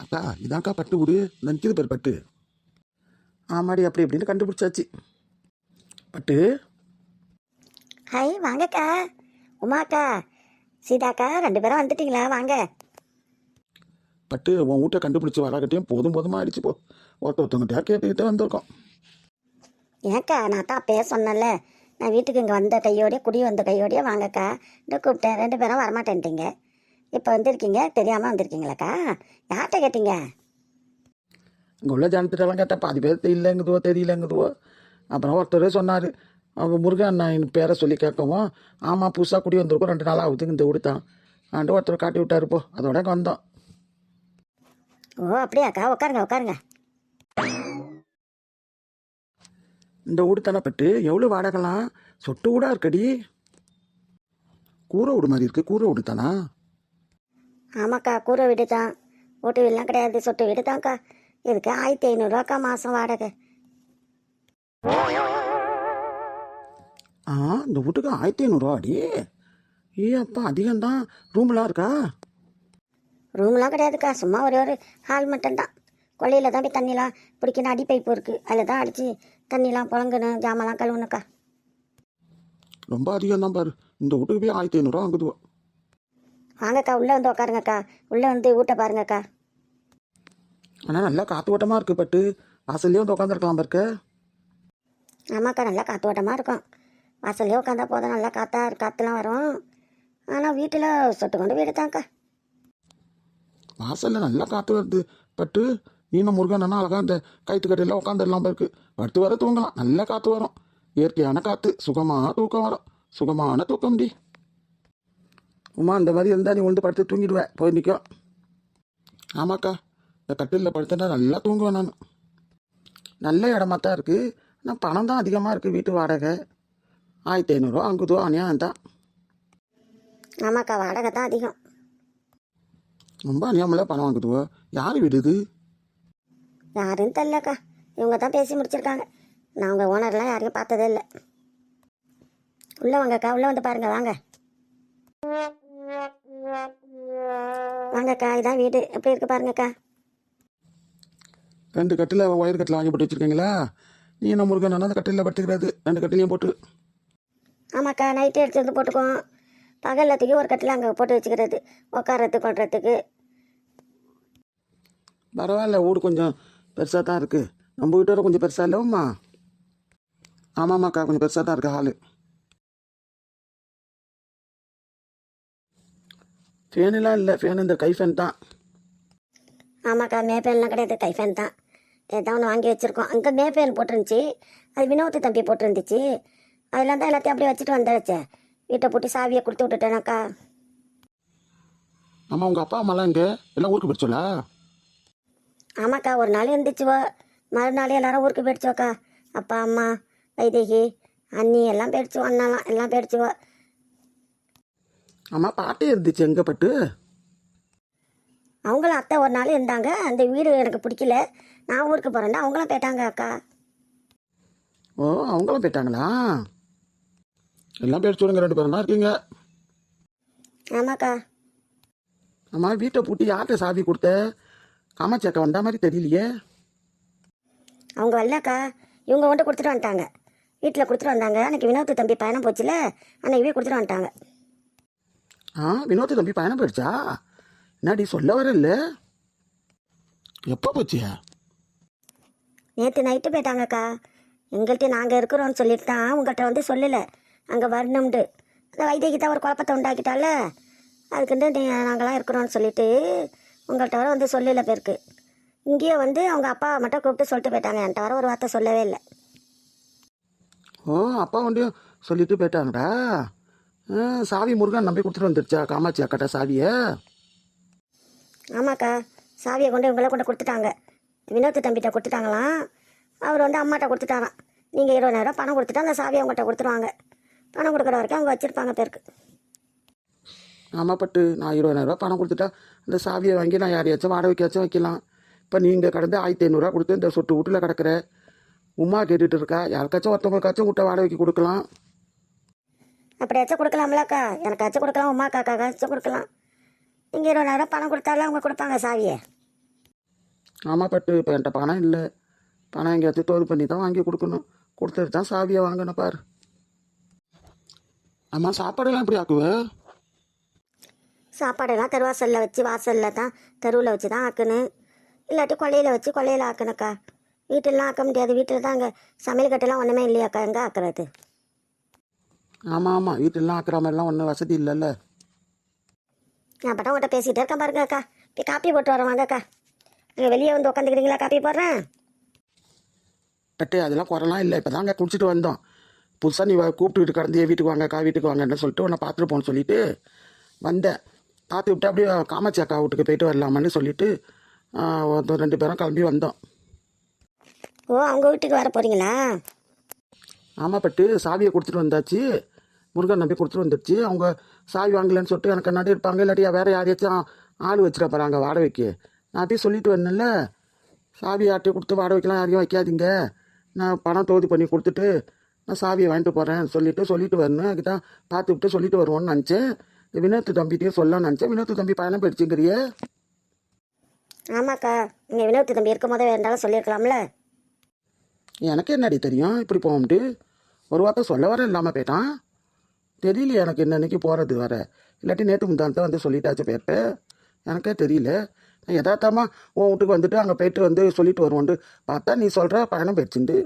அக்கா இதான்க்கா பட்டு விடு. நினைக்கிது பேர் பட்டு. ஆமாடி அப்படி இப்படின்னு கண்டுபிடிச்சாச்சு. பட்டு. ஹை வாங்கக்கா. உமாக்கா சீதாக்கா ரெண்டு பேரும் வந்துட்டீங்களா? வாங்க. பட்டு உன் வீட்டை கண்டுபிடிச்சி வராகட்டையும் போதும் போதுமா ஆயிடுச்சு போ. ஒருத்த ஒருத்தவங்கிட்டயா கேட்டுக்கிட்டே வந்திருக்கோம். ஏன்க்கா நான் தான் அப்பயே சொன்னேன்ல. நான் வீட்டுக்கு இங்கே வந்த கையோடய குடி வந்த கையோடய வாங்கக்கா. இந்த கூப்பிட்டேன் ரெண்டு பேரும் வரமாட்டேன்ட்டீங்க. இப்போ வந்திருக்கீங்க? தெரியாமல் வந்திருக்கீங்களாக்கா? யார்கிட்ட கேட்டீங்க? இங்கே உள்ள ஜனத்திட்டலாம் கேட்டால் பாதி பேர் இல்லைங்குதுவோ தெரியலங்குதுவோ. அப்புறம் ஒருத்தர் சொன்னார் அவங்க முருகன் நான் பேரை சொல்லி கேட்கவும் ஆமாம் புதுசாக குடி வந்திருக்கோம் ரெண்டு நாள் ஆகுது இந்த வீடு தான். ஆண்டு ஒருத்தர் காட்டி விட்டாரு போ. அதோட வந்தோம். ஓ அப்படியாக்கா? உட்காருங்க உட்காருங்க. இந்த வீடு தானே பட்டு எவ்வளோ வாடகைலாம்? சொட்டு வீடா இருக்கடி. கூரை வீடு மாதிரி இருக்கு கூரை வீடு தானா ஆமாக்கா கூரை வீடு தான். ஓட்டு வீடுலாம் கிடையாது சொட்டு வீடு தான்க்கா. இதுக்கு ஆயிரத்தி ஐநூறுரூவாக்கா மாதம் வாடகை? ஆ இந்த வீட்டுக்கு ஆயிரத்தி ஐநூறுரூவா அடி? ஏ அப்பா அதிகம்தான். ரூம்லாம் இருக்கா? ரூம்லாம் கிடையாதுக்கா சும்மா ஒரே ஒரு ஹால் மட்டும்தான். கொள்ளையில் தான் போய் தண்ணிலாம் பிடிக்கணும் அடி பைப்பு இருக்குது அதில் தான் அடித்து தண்ணிலாம் புழங்கணும் ஜாமான்லாம் கழுவணுக்கா. ரொம்ப அதிகம் தான் பாரு. இந்த வீட்டுக்கு போய் ஆயிரத்தி ஐநூறுரூவா வாங்குதுவோ. வாங்கக்கா உள்ளே வந்து உட்காருங்கக்கா உள்ளே வந்து வீட்டை பாருங்கக்கா. ஆனால் நல்லா காத்து ஓட்டமாக இருக்குது பட்டு. வாசல்லே வந்து உட்காந்துருக்கலாம் பாருக்க. ஆமாக்கா நல்லா காற்று ஓட்டமாக இருக்கும். வாசல்லே உட்காந்தா போதும் நல்லா காற்றா காற்றுலாம் வரும். ஆனால் வீட்டில் சொட்டு கொண்டு வீடு தான்க்கா. வாசலில் நல்லா காற்று வருது. பட்டு நீனும் முருகன் அழகாக அந்த கைத்து கடையில் உட்காந்துடலாம் இருக்கு படுத்து வர தூங்கலாம். நல்லா காற்று வரும். இயற்கையான காற்று சுகமான தூக்கம் வரும். சுகமான தூக்கம் டி. உமா இந்த மாதிரி இருந்தால் நீ உண்டு படுத்து தூங்கிடுவேன் போய் நிற்கும் ஆமாக்கா இந்த கட்டிலில் படுத்தேன்னா நல்லா தூங்குவேன் நான். நல்ல இடமா தான் இருக்குது ஆனால் பணம் தான் அதிகமாக இருக்குது வீட்டு வாடகை. ஆயிரத்தி ஐநூறுரூவா அங்குதோ அநியாயம் தான். ஆமாக்கா வாடகை தான் அதிகம். ரொம்ப அநியாயமில்ல பணம் வாங்குதுவோ. யார் வீடு இது? யாருன்னு தெரிலக்கா இவங்க தான் பேசி முடிச்சிருக்காங்க. நான் உங்கள் ஓனர்லாம் யாரையும் பார்த்ததே இல்லை. உள்ளே வாங்கக்கா உள்ளே வந்து பாருங்க வாங்க. வாங்கக்கா இதான் வீடு. எப்படி இருக்கு பாருங்கக்கா. ரெண்டு கட்டில் ஒயர் கட்டில் வாங்கி போட்டு வச்சிருக்கீங்களா? நீ என்ன முருகன் அந்த கட்டிலில் படுத்துக்கிறது. ரெண்டு கட்டிலையும் போட்டு. ஆமாக்கா நைட்டு எடுத்து வந்து போட்டுக்குவோம். பகலில் தூக்கி ஒரு கட்டில் அங்கே போட்டு வச்சுக்கிறது. உட்காரத்துக்கு கொள்றதுக்கு பரவாயில்ல வீடு கொஞ்சம் பெருசாக தான் இருக்குது நம்ம வீட்டோட கொஞ்சம் பெருசாக இல்லைம்மா ஆமாம்மாக்கா கொஞ்சம் பெருசாக தான் இருக்குது ஹாலு ஃபேனெல்லாம் இல்லை. ஃபேன் இந்த கை ஃபேன் தான். ஆமாக்கா மேப்பேன்லாம் கிடையாது. கைஃபேன் தான். ஏதாவது ஒன்று வாங்கி வச்சுருக்கோம். அங்கே மேப்பேன் போட்டிருந்துச்சி. அது வினோத்து தம்பி போட்டிருந்துச்சு. அதெல்லாம் தான் எல்லாத்தையும் அப்படியே வச்சுட்டு வந்தாச்சு. வீட்டை போட்டு சாவியை கொடுத்து விட்டுட்டேனாக்கா. ஆமாம் உங்கள் அப்பா அம்மாலாம் இங்கே எல்லாம் ஊருக்கு போயிடுச்சோல? ஆமாக்கா ஒரு நாள் இருந்துச்சுவோ மறுநாள் எல்லாரும் ஊருக்கு போயிடுச்சோக்கா அப்பா அம்மா வைதேகி அண்ணி எல்லாம் போயிடுச்சுவோ அண்ணாலாம் எல்லாம் போயிடுச்சுவோ. அம்மா பாட்டே இருந்துச்சு எங்கே பட்டு? அவங்களும் அத்தை ஒரு நாள் இருந்தாங்க. அந்த வீடு எனக்கு பிடிக்கல. நான் ஊருக்கு போகிறேன்னா அவங்களும் போயிட்டாங்க அக்கா. ஓ அவங்களும் போயிட்டாங்களா? எல்லாம் போயிடுச்சு விடுங்க ரெண்டு பேரும். தான் இருக்கீங்க? ஆமாக்கா. அம்மா வீட்டை பூட்டி யார்கிட்ட சாவி கொடுத்த? காமாட்சி அக்கா வந்த மாதிரி தெரியலையே. அவங்க வரலக்கா இவங்க கொண்டு கொடுத்துட்டு வந்துட்டாங்க. வீட்டில் கொடுத்துட்டு வந்தாங்க. அன்னைக்கு வினோத்து தம்பி பயணம் போச்சுல அன்னைக்கு போய் கொடுத்துட்டு வந்துட்டாங்க. ஆ வினோத் தம்பி பயணம் போயிடுச்சா? என்னடி சொல்ல வரல. எப்போ போச்சியா நேற்று நைட்டு போயிட்டாங்கக்கா. எங்கள்கிட்ட நாங்கள் இருக்கிறோம்னு சொல்லிட்டு தான் உங்கள்கிட்ட வந்து சொல்லலை. அங்கே வரணும்ட்டு அந்த வைத்தியக்கு தான் ஒரு குழப்பத்தை உண்டாக்கிட்டால அதுக்குண்டு நீ நாங்களாம் இருக்கிறோம்னு சொல்லிட்டு உங்கள்கிட்ட வர வந்து சொல்லலை பேருக்கு. இங்கேயே வந்து அவங்க அப்பா மட்டும் கூப்பிட்டு சொல்லிட்டு போயிட்டாங்க. என்கிட்ட வர ஒரு வார்த்தை சொல்லவே இல்லை. ஓ அப்பா வண்டியும் சொல்லிட்டு போயிட்டாங்கடா? சாவி முருகன் நம்பி கொடுத்துட்டு வந்துருச்சா? காமாட்சி அக்காட்ட சாவியை? ஆமாக்கா சாவியை கொண்டு இவங்கள கொண்டு கொடுத்துட்டாங்க. வினோத்து தம்பிகிட்ட கொடுத்துட்டாங்களாம். அவர் வந்து அம்மாட்ட கொடுத்துட்டாராம். நீங்கள் இருபதாயிரம் பணம் கொடுத்துட்டா அந்த சாவியை அவங்ககிட்ட கொடுத்துருவாங்க. பணம் கொடுக்குற வரைக்கும் அவங்க வச்சுருப்பாங்க பேருக்கு. ஆமாம் பட்டு நான் இருபதாயிரரூபா பணம் கொடுத்துட்டா இந்த சாவியை வாங்கி நான் யாரையாச்சும் வாடகைக்காச்சும் வைக்கலாம். இப்போ நீங்கள் கடந்து ஆயிரத்தி ஐநூறுரூவா கொடுத்து இந்த சொட்டு வீட்டில் கிடக்குற. உமா கேட்டுட்டு இருக்கா யாருக்காச்சும் ஒருத்தவங்களுக்காச்சும் வீட்டை வாடகைக்கு கொடுக்கலாம். அப்படியாச்சும் கொடுக்கலாம்லக்கா எனக்காச்சும் கொடுக்கலாம் உமா காக்காச்சும் கொடுக்கலாம் நீங்கள் இருபதாயிரம் பணம் கொடுத்தாலும் அவங்க கொடுப்பாங்க சாவியை. ஆமாம் பட்டு இப்போ என்கிட்ட பணம் இல்லை. பணம் எங்கேயாச்சும் தோது பண்ணி தான் வாங்கி கொடுக்கணும். கொடுத்துட்டு தான் சாவியை வாங்கணும் பாரு. அம்மா சாப்பாடெல்லாம் எப்படி ஆக்குவ? சாப்பாடெல்லாம் தெருவாசலில் வச்சு வாசலில் தான் தெருவில் வச்சு தான் ஆக்கணும் இல்லாட்டி கொல்லையில் வச்சு கொல்லையில் ஆக்கணுக்கா வீட்டிலலாம் ஆக்க முடியாது. வீட்டில் தான் அங்கே சமையல் கட்டெல்லாம் ஒன்றுமே இல்லையாக்கா. எங்கே ஆக்குறது? ஆமாம் ஆமாம் வீட்டிலலாம் ஆக்குற மாதிரிலாம் ஒன்றும் வசதி இல்லைல்ல. நான் படம் உங்கள்கிட்ட பேசிகிட்டே இருக்கேன் பாருங்க அக்கா. போய் காப்பி போட்டு வரேன் வாங்கக்கா நீங்கள் வெளியே வந்து உட்காந்துக்கிறீங்களா காப்பி போடுறேன்? பட்டு அதெல்லாம் குறலாம் இல்லை. இப்போ தாங்க குடிச்சிட்டு வந்தோம். புதுசாக நீ கூப்பிட்டுக்கிட்டு கிடந்தியே வீட்டுக்கு வாங்கக்கா வீட்டுக்கு வாங்கன்னு சொல்லிட்டு உன்னை பார்த்துட்டு போன்னு சொல்லிட்டு வந்தேன். பார்த்து விட்டு அப்படியே காமாட்சி அக்கா வீட்டுக்கு போயிட்டு வரலாமான்னு சொல்லிட்டு ரெண்டு பேரும் கிளம்பி வந்தோம். ஓ அவங்க வீட்டுக்கு வர போகிறீங்களா ஆமாம் பட்டு சாவியை கொடுத்துட்டு வந்தாச்சு. முருகன் நம்பி கொடுத்துட்டு வந்துடுச்சு அவங்க சாவி வாங்கலன்னு சொல்லிட்டு எனக்கு கண்ணாடி இருப்பாங்க இல்லாட்டியா வேற யாரையாச்சும் ஆள் வச்சிட போகிறாங்க வாடகைக்கு. நான் போய் சொல்லிட்டு வந்தேன்ல. சாவி ஆட்டி கொடுத்து வாடகைக்கெலாம் யாரையும் வைக்காதீங்க. நான் பணம் தோதி பண்ணி கொடுத்துட்டு நான் சாவியை வாங்கிட்டு போகிறேன் சொல்லிட்டு சொல்லிட்டு வரணும் அதுக்கு தான் பார்த்து விட்டு சொல்லிட்டு வருவோன்னு நினச்சேன். வினோத்து தம்பிகிட்டயும் சொல்லலாம்னு நினச்சேன். வினோத்து தம்பி பயணம் போயிடுச்சுங்கிறியே. ஆமாக்கா நீங்கள் வினோத்து தம்பி இருக்கும் போதே வேண்டாலும் சொல்லியிருக்கலாம்ல. எனக்கு என்னடி தெரியும்? இப்படி போகும்ட்டு ஒரு வார்த்தை சொல்ல வர இல்லாமல் போயிட்டான். தெரியல எனக்கு என்னன்னைக்கு போகிறது வர இல்லாட்டி நேற்று முந்தானத்தை வந்து சொல்லிட்டாச்சு போயிட்டு எனக்கே தெரியல. நான் யதார்த்தமாக உன் வீட்டுக்கு வந்துட்டு அங்கே போயிட்டு வந்து சொல்லிட்டு வருவோன்ட்டு பார்த்தா நீ சொல்கிற பயணம் போயிடுச்சுண்டு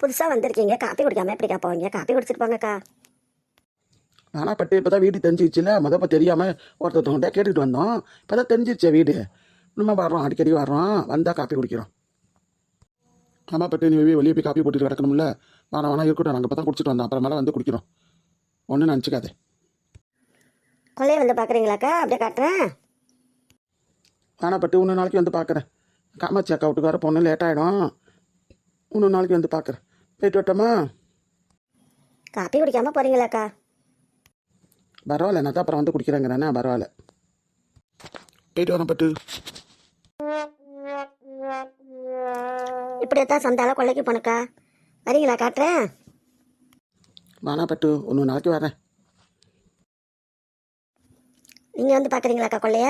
புதுசாக வந்திருக்கீங்க. காப்பி குடிக்காம எப்படிக்கா போவீங்க? காப்பி குடிச்சிட்டு போங்கக்கா ஆனால் பட்டு இப்போ தான் வீடு தெரிஞ்சிச்சுல முத இப்போ தெரியாமல் ஒருத்தவங்கிட்ட கேட்டுட்டு வந்தோம். இப்போ தான் தெரிஞ்சிருச்சே வீடு. நம்ம வர்றோம். அடிக்கடி வர்றோம். வந்தால் காப்பி குடிக்கிறோம். ஆமாம் பட்டு நீ வெளியே போய் காப்பி போட்டுட்டு கிடக்கணும்ல. வேணாம் வேணாம் இருக்கட்டும். நாங்கள் இப்போ தான் குடிச்சிட்டு வந்தோம். அப்புறமேல வந்து குடிக்கிறோம். ஒன்றும் நினச்சிக்காதே. கொள்ளையை வந்து பார்க்குறீங்களாக்கா அப்படியே காட்டுறேன். ஆனால் பட்டு இன்னொரு நாளைக்கு வந்து பார்க்குறேன் காமாட்சி அக்கா வீட்டுக்கு வர பொண்ணு லேட் ஆகிடும் இன்னொரு நாளைக்கு வந்து பார்க்குறேன் போயிட்டு வரட்டோமா? காப்பி குடிக்காம போகிறீங்களாக்கா பரவாயில்ல. நான் தான் அப்புறம் வந்து குடிக்கிறேங்கிறேண்ணே பரவாயில்ல. போயிட்டு வரேன் பட்டு. இப்படியே தான் சந்தால கொள்ளைக்கு போனக்கா. வரீங்களா காட்டுறேன் வேணா பட்டு இன்னொரு நாளைக்கு வரேன் நீங்கள் வந்து பார்க்குறீங்களாக்கா கொள்ளைய?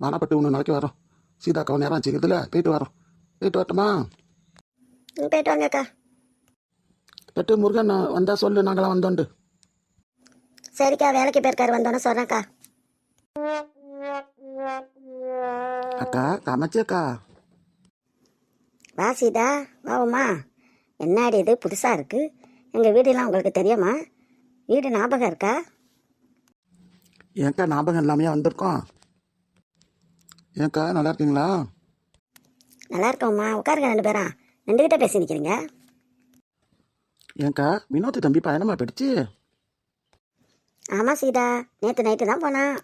வேணா பட்டு இன்னொரு நாளைக்கு வரோம் சீதாக்கா நேரம் வச்சுக்கிறதுல போயிட்டு வரோம் போயிட்டு வரட்டுமா? போயிட்டு வாங்கக்கா பட்டு முருகன் வந்தால் சொல்லு நாங்களாம் வந்தோண்டு சரிக்கா வேலைக்கு போயிருக்காரு வந்தோன்னே சொல்கிறேன்க்கா அக்கா. காமாட்சி அக்கா. வா சீதா. வாவும்மா என்னடி இது? புதுசாக இருக்குது எங்கள் வீடெல்லாம் உங்களுக்கு தெரியுமா? வீடு ஞாபகம் இருக்கா? ஏன்க்கா ஞாபகம் இல்லாமையா வந்திருக்கோம்? ஏன்க்கா நல்லா இருக்கீங்களா? நல்லா இருக்கோம்மா. உட்காருங்க ரெண்டு பேரா. நின்றுக்கிட்டே பேசி நிற்கிறீங்க ஏன்க்கா வினோத் தம்பி பயணமா போயிடுச்சு? ஆமாம் சீதா. நேற்று நைட்டு தான் போனான்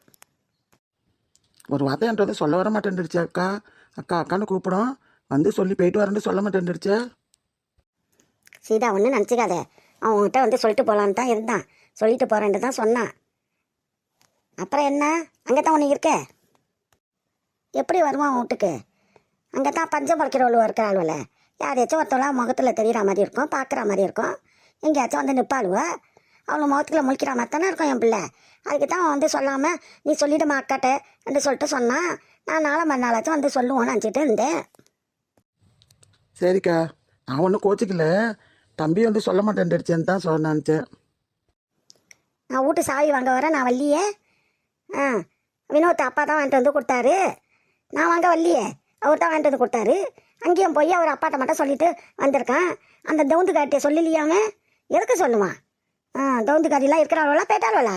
ஒரு வார்த்தை என்கிட்ட வந்து சொல்ல வர மாட்டேன்டுச்சு அக்கா. அக்கா அக்கான்னு கூப்பிடும். வந்து சொல்லி போயிட்டு வரேன்னு சொல்ல மாட்டேன்டுச்சு சீதா ஒன்றும் நினச்சிக்காத. அவன் உங்ககிட்ட வந்து சொல்லிட்டு போகலான்னு தான் இருந்தான். சொல்லிட்டு போகிறேன்ட்டு தான் சொன்னான். அப்புறம் என்ன? அங்கே தான் ஒன்று இருக்க? எப்படி வருவான் அவன் வீட்டுக்கு? அங்கே தான் பஞ்சம் பறக்கிறவள் இருக்கிறாள்வல யாரையாச்சும் ஒருத்தவளாக முகத்தில் தெரிகிற மாதிரி இருக்கும் பார்க்குற மாதிரி இருக்கும். எங்கேயாச்சும் வந்து நிற்பாளுவ அவளை முகத்துக்குள்ள முழிக்கிற மாதிரி தானே இருக்கும் என் பிள்ளை. அதுக்கு தான் அவன் வந்து சொல்லாமல் நீ சொல்லிடுமா அக்காட்ட? என்று சொல்லிட்டு சொன்னான். நான் நாளை மறுநாளாச்சும் வந்து சொல்லுவோன்னு நினச்சிட்டு இருந்தேன். சரிக்கா. நான் ஒன்றும் கோச்சிக்கல. தம்பி வந்து சொல்ல மாட்டேன்டுச்சேன்னு தான் சொல்ல நினச்சேன். நான் வீட்டு சாவி வாங்க வரேன் நான் வரலையே ஆ வினோத் அப்பா தான் வாங்கிட்டு வந்து கொடுத்தாரு. நான் வாங்க வரலையே அவர் தான் வாங்கிட்டு வந்து கொடுத்தாரு. அங்கேயும் போய் அவர் அப்பாட்ட மட்டும் சொல்லிட்டு வந்திருக்கான். அந்த தவுந்து காட்டியை சொல்லலையாம எதுக்கு சொல்லுவான்? ஆ தவுந்து காட்டிலாம் இருக்கிறாளா போயிட்டாளா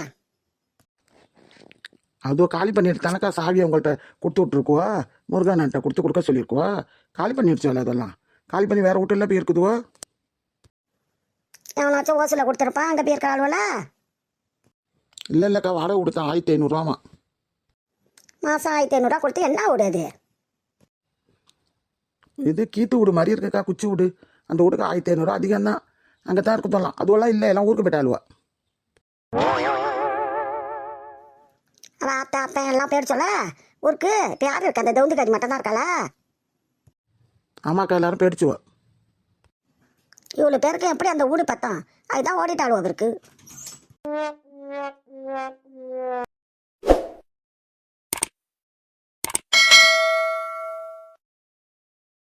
அதுவும் காலி பண்ணிட்டு தானக்கா சாவி உங்கள்கிட்ட கொடுத்து விட்ருக்குவா முருகன்கிட்ட கொடுத்து கொடுக்க சொல்லியிருக்குவா காலி பண்ணிடுச்சோல்ல அதெல்லாம்? காலி பண்ணி வேற வீட்டுல போய் இருக்குதுவோ? எவனாச்சும் ஓசில் கொடுத்துருப்பான் அங்கே போய் இருக்கிறாளா இல்லை இல்லைக்கா வாடகை கொடுத்தா ஆயிரத்தி ஐநூறுரூவாமா மாதம் ஆயிரத்தி ஐநூறுரூவா கொடுத்து என்ன விடுது இது கீத்து வீடு மாதிரி இருக்குக்கா குச்சி வீடு. அந்த வீட்டுக்கு ஆயிரத்தி ஐநூறுரூவா அதிகம் தான் அங்கே தான் இருக்கு சொல்லலாம் அதுவெல்லாம் இல்லை எல்லாம் ஊருக்கு போயிட்டாளுவா அவன் அத்தை அப்பன் எல்லாம் பேர் சொல்ல? ஊருக்கு? இப்போ யார் இருக்கு? அந்த தவுந்து காட்டி மட்டும் தான் இருக்காளா? ஆமாக்கா எல்லாரும் போயிடுச்சுவா இவ்வளோ பேருக்கு எப்படி அந்த ஊடு பத்தான் அதுதான் ஓடிட்டாளுவோம் இருக்கு